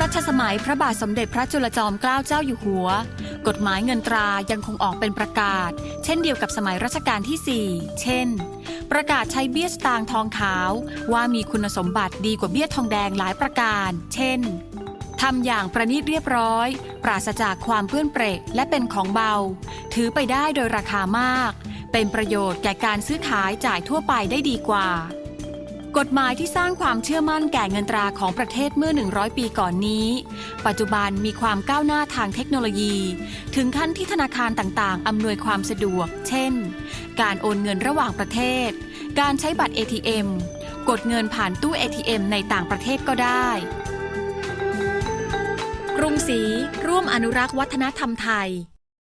รัชสมัยพระบาทสมเด็จพระจุลจอมเกล้าเจ้าอยู่หัว กฎหมายเงินตรายังคงออกเป็นประกาศ เช่นเดียวกับสมัยรัชกาลที่ 4 เช่น ประกาศใช้เบี้ยสตางค์ทองขาว ว่ามีคุณสมบัติดีกว่าเบี้ยทองแดงหลายประการ เช่นทำอย่างประณีตเรียบร้อย ปราศจากความเปื้อนเปรอะและเป็นของเบา ถือไปได้โดยราคามาก เป็นประโยชน์แก่การซื้อขายจ่ายทั่วไปได้ดีกว่า กฎหมายที่สร้างความเชื่อมั่นแก่เงินตราของประเทศเมื่อ 100 ปีก่อนนี้ ปัจจุบันมีความก้าวหน้าทางเทคโนโลยี ถึงขั้นที่ธนาคารต่างๆ อำนวยความสะดวก เช่น การโอนเงินระหว่างประเทศ การใช้บัตร ATM กดเงินผ่านตู้ ATM ในต่างประเทศก็ได้ กรุงศรีร่วมอนุรักษ์วัฒนธรรมไทย